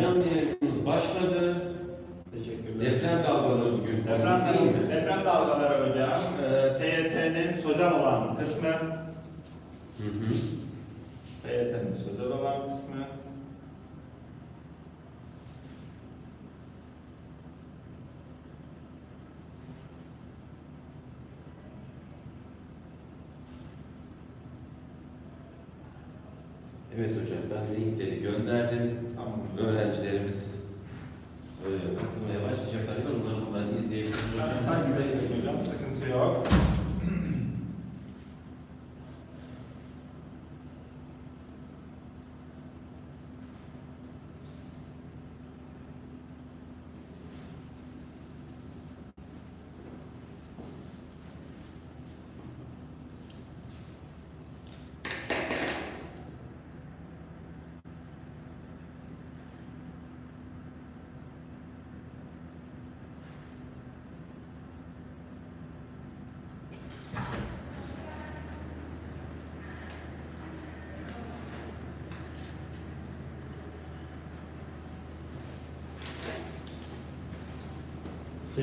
Canlı yayınımız başladı. Teşekkürler. Deprem dalgaları bugün. Deprem, değil mi? deprem dalgaları hocam. Ee, TYT'nin sözel olan kısmı. Hı hı. TYT'nin sözel olan kısmı. Evet hocam ben linkleri gönderdim. Tamam. Öğrencilerimiz e, katılmaya başlayacaklar. Onları bunları izleyebilirsiniz Ben hocam. takip hocam. Sıkıntı yok.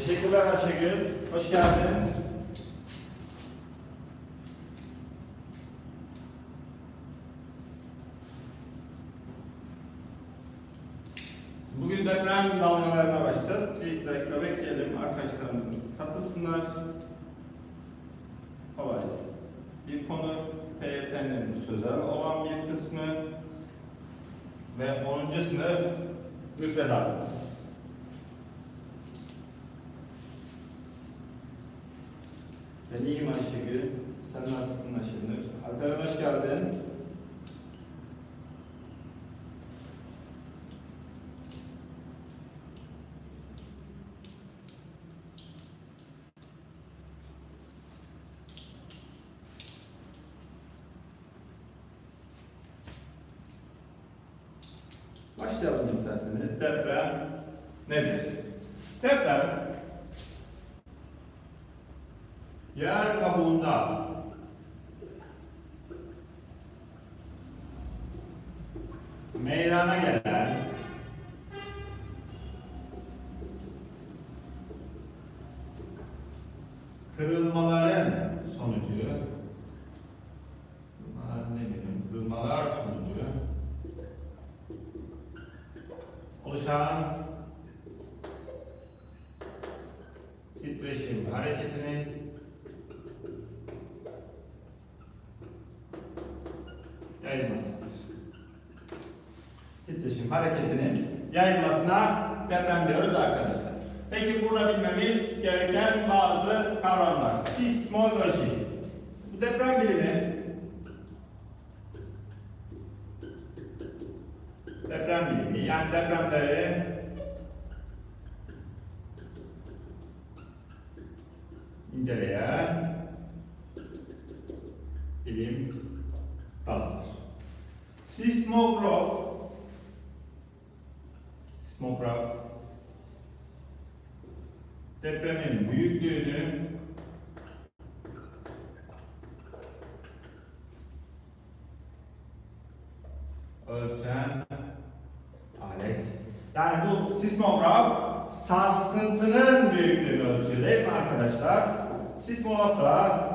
Teşekkürler Ayşegül. Hoş geldin. Bugün deprem dalgalarına başladık. Bir iki dakika bekleyelim. Arkadaşlarımız katılsınlar. Kolay. Bir konu TYT'nin sözel olan bir kısmı ve 10. sınıf müfredatımız. Ben iyiyim Ayşegül. Sen nasılsın Ayşegül? Alperen hoş geldin. Başlayalım isterseniz. Deprem nedir? Deprem yer kabuğunda meydana gelen kırılmaların sonucu kırılmalar ne bileyim kırılmalar sonucu oluşan titreşim hareketinin yayılmasıdır. Titreşim hareketinin yayılmasına deprem diyoruz arkadaşlar. Peki burada bilmemiz gereken bazı kavramlar. Sismoloji. Bu deprem bilimi deprem bilimi yani depremleri inceleyen bilim dalıdır. Sismograf depremin büyüklüğünü ölçen alet. Yani bu sismograf sarsıntının büyüklüğünü ölçüyor değil mi arkadaşlar? Sismolog da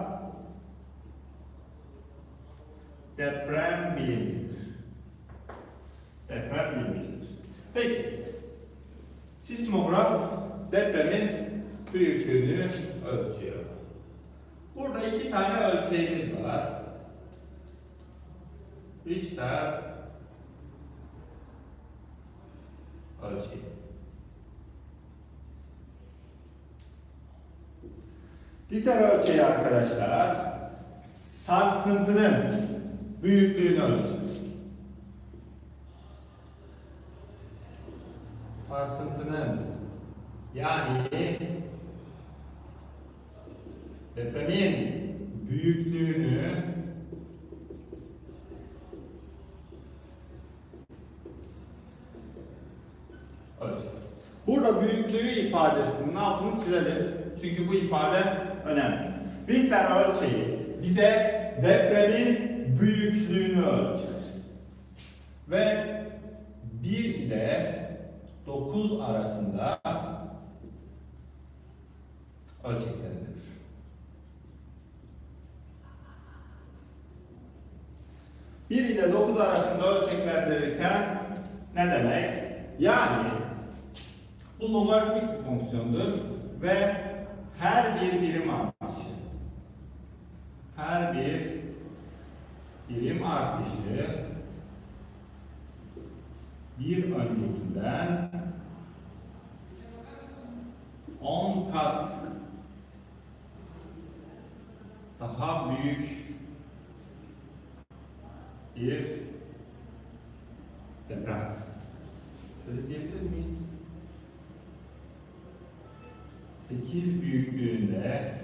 8 var. Üç daha ölçü. Liter ölçeği arkadaşlar sarsıntının büyüklüğünü ölçür. Sarsıntının yani depremin büyüklüğünü. Burada büyüklüğü ifadesinin altını çizelim. Çünkü bu ifade önemli. Richter ölçeği bize depremin büyüklüğünü ölçer. Ve bir ile 9 arasında ölçekleridir. Bir ile 9 arasında ölçeklendirirken ne demek? Yani bu logaritmik bir fonksiyondur ve her bir birim artışı her bir birim artışı bir öncekinden 10 kat daha büyük bir deprem. Şöyle diyebilir miyiz? 8 büyüklüğünde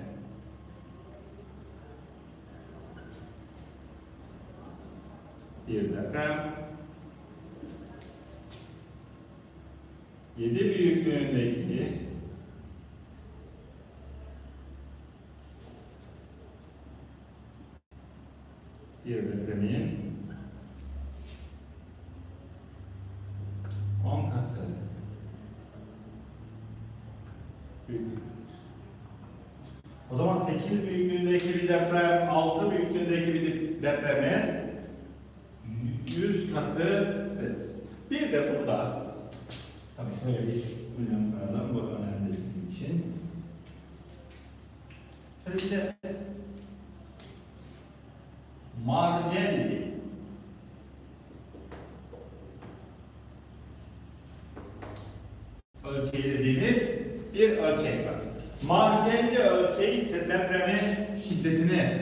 bir deprem 7 büyüklüğündeki bir depremin 10 katı büyüklüktür. O zaman 8 büyüklüğündeki bir deprem, 6 büyüklüğündeki bir depremi 100 katı deriz. Bir de burada tabii şöyle bir ünlem koyalım bu önemli bizim için. Şöyle bir de Marcelli ölçeği dediğimiz bir ölçek var. Marcelli ölçeği ise depremin şiddetini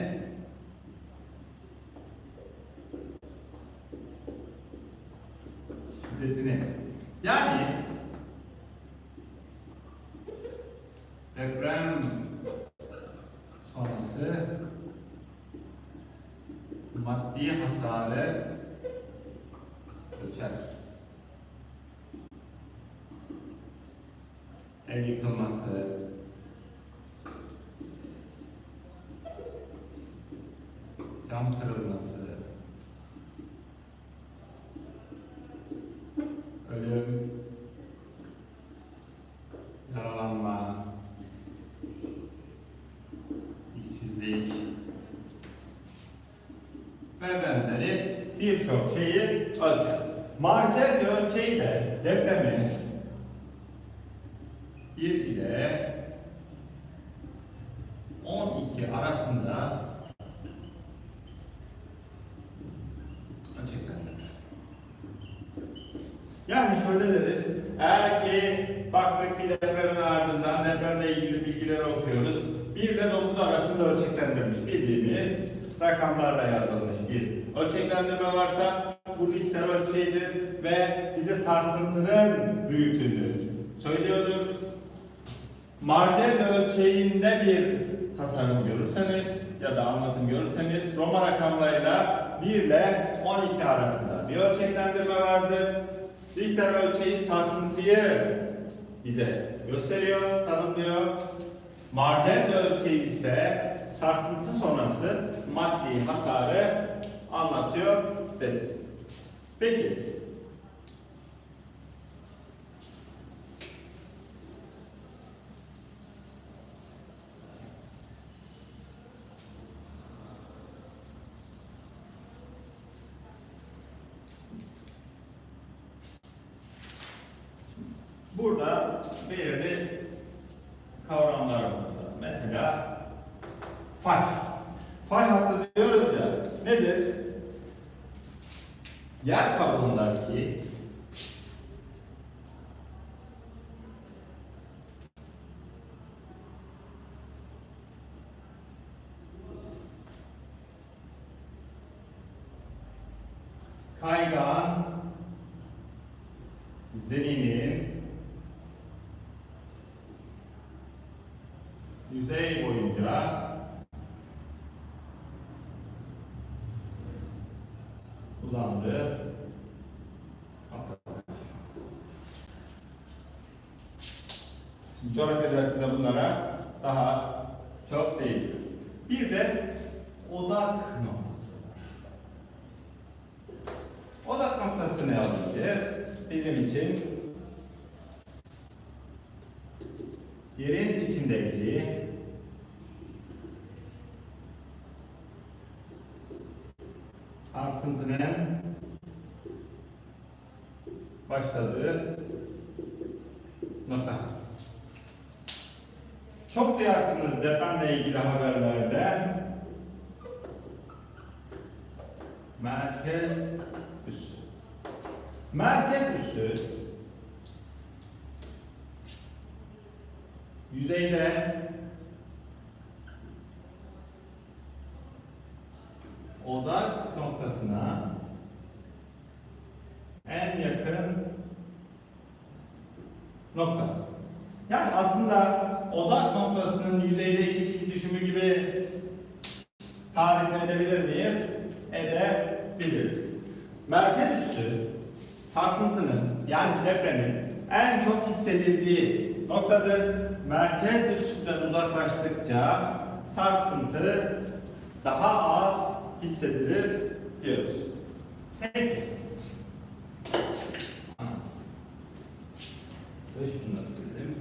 yani deprem sonrası maddi hasarı ölçer. Ev yıkılması, cam kırılması, ölüm, yaralanma, işsizlik ve benzeri birçok şeyi ölçer. Marcel ölçeği de depremi 1 ile 12 arasında ölçeklendirir. Yani şöyle deriz, eğer ki baktık bir depremin ardından depremle ilgili bilgileri okuyoruz, 1 ile 9 arasında ölçeklendirilmiş bildiğimiz rakamlarla yazılmış bir ölçeklendirme varsa bu Richter ölçeğidir ve bize sarsıntının büyüklüğünü söylüyordur. Marcel ölçeğinde bir tasarım görürseniz ya da anlatım görürseniz Roma rakamlarıyla 1 ile 12 arasında bir ölçeklendirme vardır. Richter ölçeği sarsıntıyı bize gösteriyor, tanımlıyor. Marcel ölçeği ise sarsıntı sonrası maddi hasarı anlatıyor deriz. Peki Burada belirli kavramlar var. Mesela fay. Fay hattı diyoruz ya. Nedir? Yer kabuğundaki kaygan zeminin yüzey boyunca uzandığı noktadır. Şimdi coğrafya dersinde bunlara daha çok değil. Bir de odak noktası ne olabilir? bizim için yerin içindeki sarsıntının başladığı nokta. Çok duyarsınız depremle ilgili haberlerde. Merkez. Merkez üssü yüzeyde odak noktasına en yakın nokta. Yani aslında odak noktasının yüzeydeki iz düşümü gibi tarif edebilir miyiz? Edebiliriz. Merkez üssü sarsıntının yani depremin en çok hissedildiği noktadır. Merkez üssünden uzaklaştıkça sarsıntı daha az hissedilir diyoruz. Peki. Ve şunu da silelim.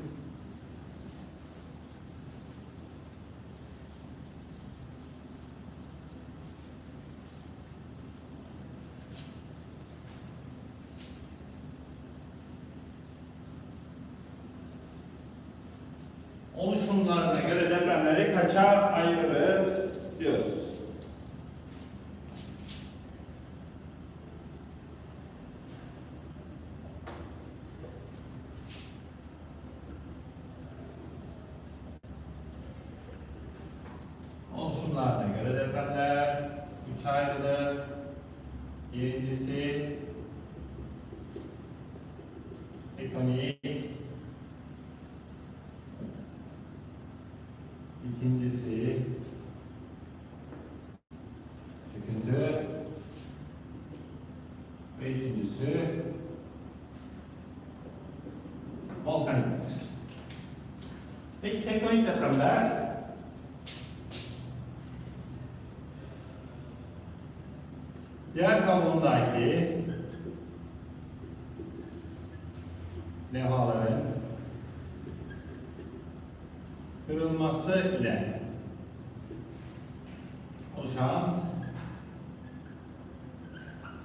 oluşumlarına depremleri kaça ayırırız diyoruz. Oluşumlarına göre depremler üç ayrılır. Birincisi tektonik, İkincisi çöküntü ve üçüncüsü volkaniktir. Peki tektonik depremler yer kabuğundaki levhaların kırılması ile oluşan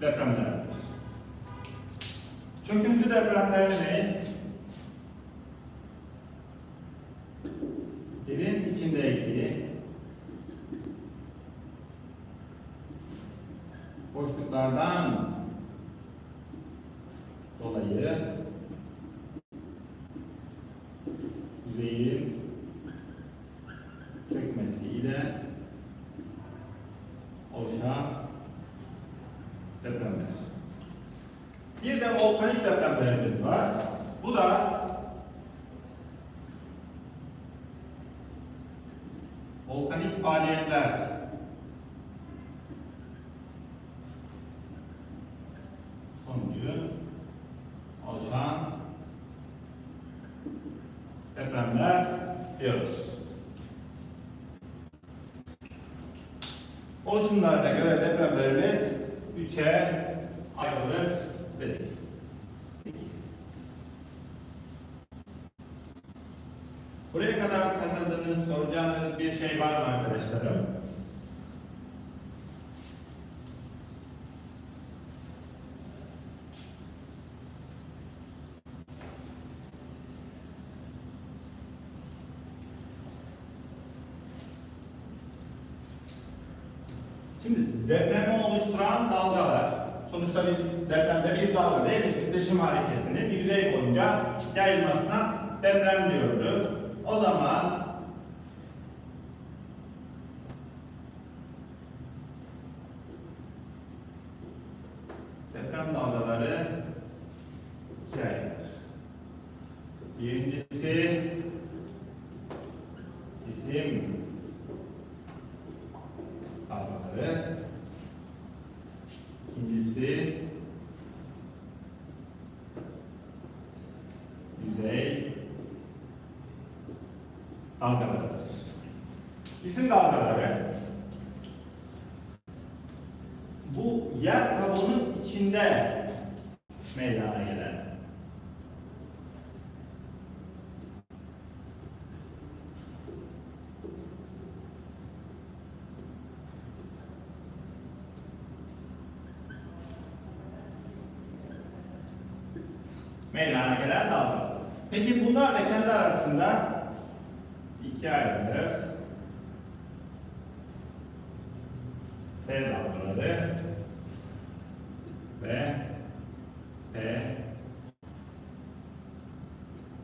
depremlerdir. Çöküntü depremlerini yerin içindeki boşluklardan dolayı yüzeyin çökmesiyle oluşan depremler. Bir de volkanik depremlerimiz var. Bu da volkanik faaliyetler sonucu oluşan depremler diyoruz. Oluşumlarına göre depremlerimiz üçe ayrılır dedik. Buraya kadar takıldığınız, soracağınız bir şey var mı arkadaşlarım? Şimdi depremi oluşturan dalgalar, sonuçta biz depremde bir dalga değil? Titreşim hareketinin yüzey boyunca yayılmasına deprem diyorduk. O zaman deprem dalgaları ikiye ayrılır. Birincisi cisim dalgaları. İkincisi yüzey dalgalarıdır. Cisim dalgaları bu yer kabuğunun içinde meydana gelen meydana gelen dalgalar. Peki bunlar da kendi arasında ikiye ayrılır. S dalgaları ve P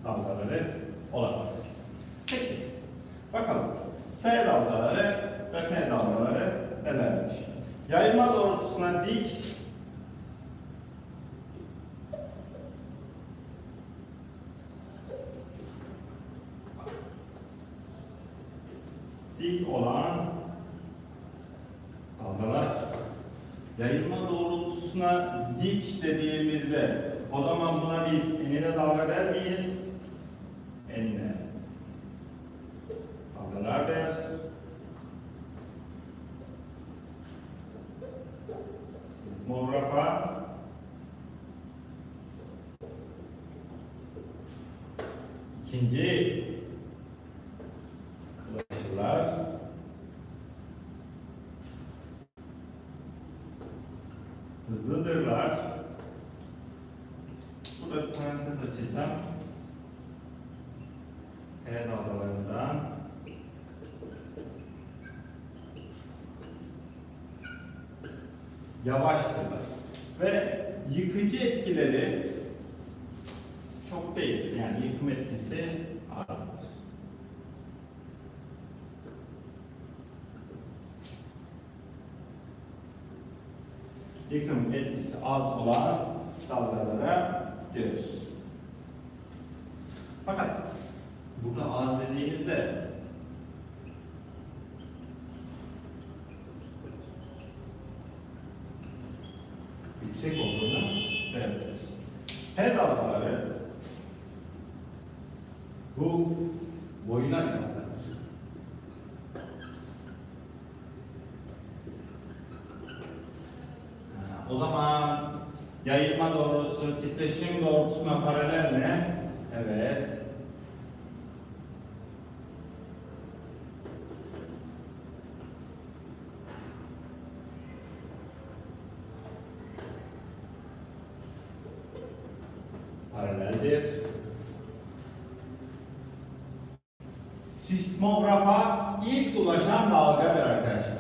dalgaları olabilir. Peki, bakalım. S dalgaları ve P dalgaları nelermiş? Yayılma doğrultusuna dik dik olan dalgalar yayılma doğrultusuna dik dediğimizde o zaman buna biz enine dalga der miyiz? Enine dalgalar der. Sismografa ikinci ulaşırlar. Hızlıdırlar. Burada bir parantez açacağım. T dalgalarından yavaştırlar. Ve yıkıcı etkileri çok değil. Yani yıkım etkisi azdır. Yıkım etkisi az olan dalgalara diyoruz. Fakat burada az dediğimizde yüksek olduğunu belirtiyoruz. P dalgaları bu boyuna dalgalar. Ha, O zaman yayılma doğrusu titreşim doğrultusuna paralel mi? Evet. Paraleldir. Sismografa ilk ulaşan dalgadır arkadaşlar.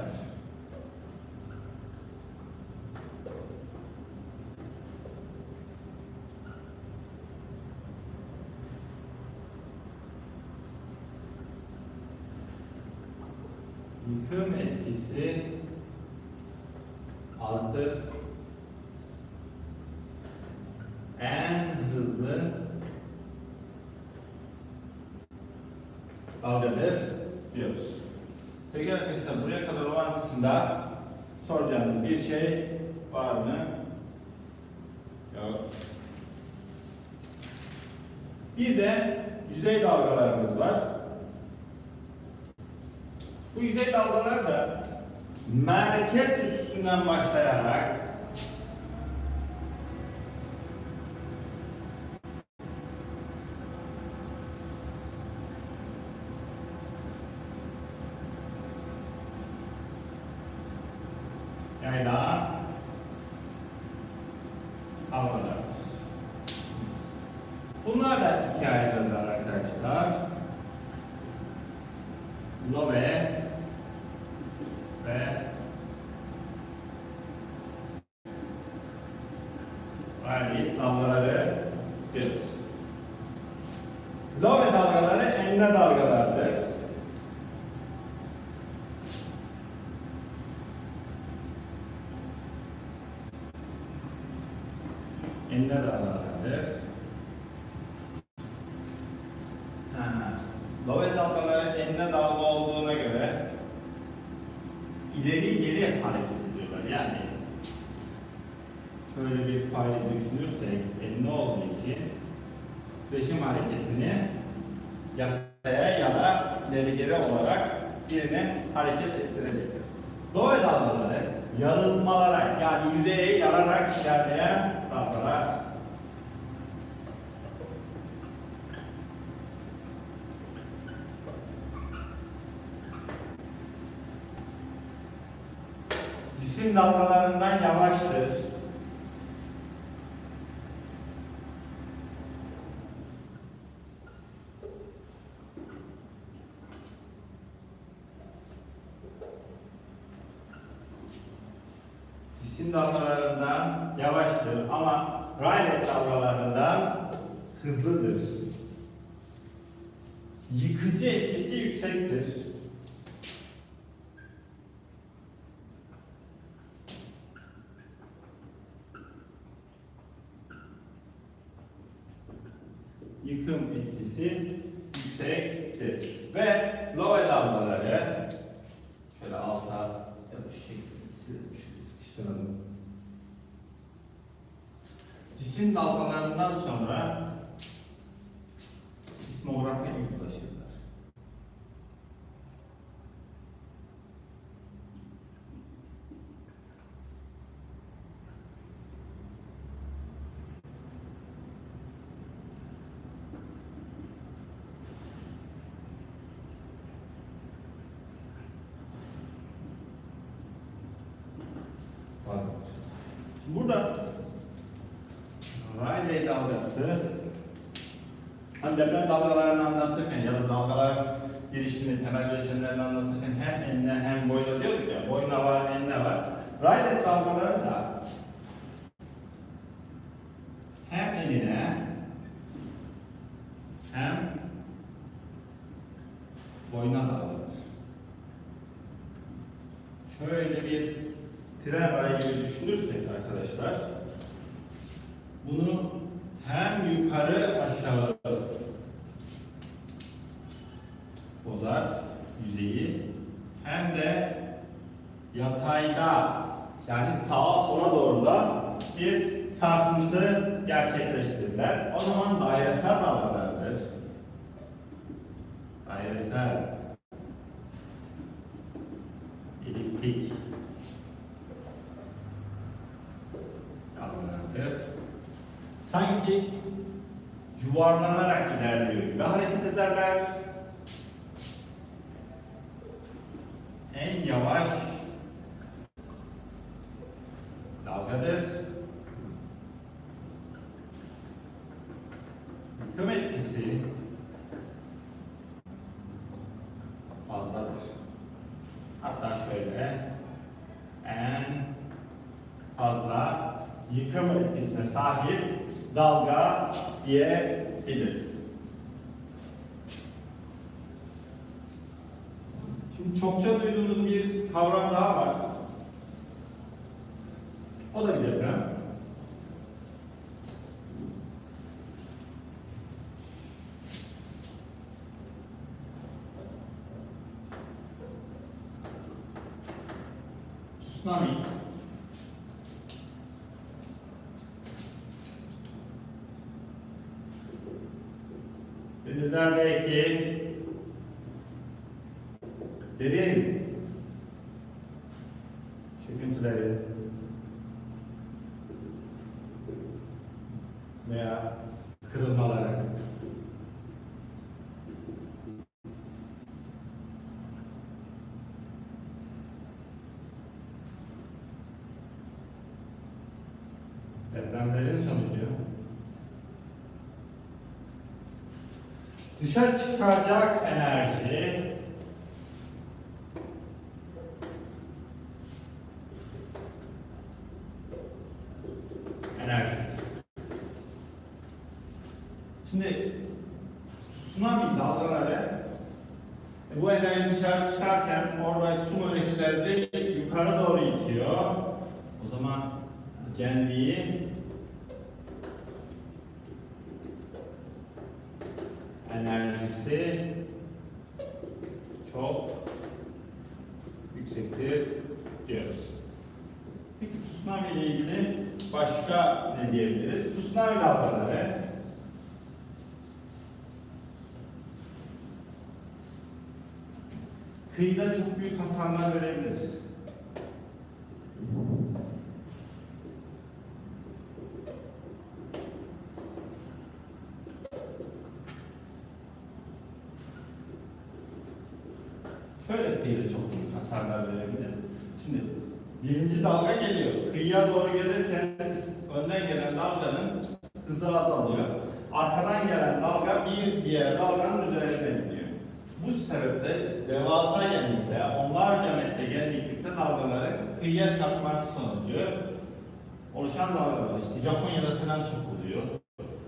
Yıkım etkisi azdır. En hızlı dalgadır diyoruz. Sevgili arkadaşlar buraya kadar olan kısımda soracağınız bir şey var mı? Yok. Bir de yüzey dalgalarımız var. Bu yüzey dalgalar da merkez üstünden başlayarak yayla dalgalar. Bunlar da ikiye ayrılırlar arkadaşlar. Love ve Ali dalgaları diyoruz. Love dalgaları enine dalgalardır. Enine dalgalardır. Ha, Love dalgaları enine dalga olduğuna göre ileri geri hareket ediyorlar. Yani şöyle bir fail düşünürsek enine olduğu için titreşim hareketini yataya ya da ileri geri olarak birini hareket ettirecek. Doğu dalgaları yarılmalara yani yüzeye yararak ilerleyen dalgalar cisim dalgalarından yavaştır. cisim dalgalarından yavaştır ama Rayleigh dalgalarından hızlıdır. Yıkıcı etkisi yüksektir. Yıkım etkisi yüksektir. Ve Lowe dalgaları şöyle alta ya da şöyle sıkıştıralım. Cisim dalgalarından sonra hani deprem dalgalarını anlatırken ya da dalgalar girişini, temel bileşenlerini anlatırken hem enine hem boyuna diyorduk ya, boyuna var, enine var. Rayleigh dalgaları da hem enine hem boyuna dağılır. Şöyle bir tren rayı gibi düşünürsek arkadaşlar, bunu hem yukarı bozar yüzeyi hem de yatayda yani sağa sola doğru da bir sarsıntı gerçekleştirirler. O zaman dairesel dalgalardır. Dairesel eliptik dalgalardır. Sanki yuvarlanarak ilerliyor gibi hareket ederler. En yavaş dalgadır. Yıkım etkisi fazladır. Hatta şöyle en fazla yıkım etkisine sahip dalga diyebiliriz. Şimdi çokça duyduğunuz bir kavram daha var. O da bir deprem. Tsunami. Denizlerdeki derin çöküntüleri veya kırılmaları depremlerin sonucu dışarı çıkacak enerji enerji. Şimdi tsunami dalgaları e, bu enerji dışarı çıkarken oradaki su molekülleri yukarı doğru itiyor. O zaman genliği yüksektir diyoruz. Peki tsunami ile ilgili başka ne diyebiliriz? Tsunami dalgaları kıyıda çok büyük hasarlar verebilir. Şöyle kıyıda çok büyük hasarlar verebilir. Şimdi birinci dalga geliyor. Kıyıya doğru gelirken önden gelen dalganın hızı azalıyor. Arkadan gelen dalga bir diğer dalganın üzerine gidiyor. Bu sebeple devasa genlikte, onlarca metre genliklikte dalgaların kıyıya çarpması sonucu oluşan dalgalar işte Japonya'da falan çok oluyor.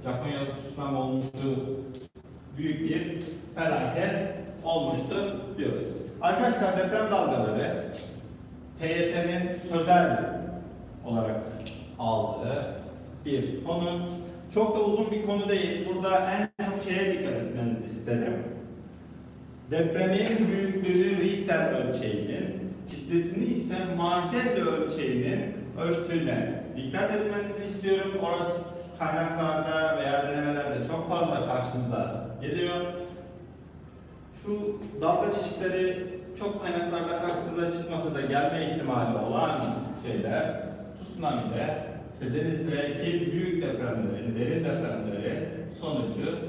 Japonya'da tsunami olmuştu. Büyük bir felaket olmuştu diyoruz. Arkadaşlar deprem dalgaları TYT'nin sözel olarak aldığı bir konu. Çok da uzun bir konu değil. Burada en çok şeye dikkat etmenizi isterim. Depremin büyüklüğünü Richter ölçeğinin, şiddetini ise Marcelli ölçeğinin ölçtüğüne dikkat etmenizi istiyorum. Orası kaynaklarda veya denemelerde çok fazla karşınıza geliyor. Şu dalga çeşitleri çok kaynaklarda karşınıza çıkmasa da gelme ihtimali olan şeyler, tsunami'de, işte denizdeki büyük depremlerin, derin depremlerin sonucu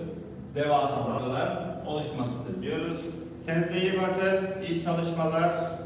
devasa oluşmasıdır diyoruz. Kendinize iyi bakın, iyi çalışmalar.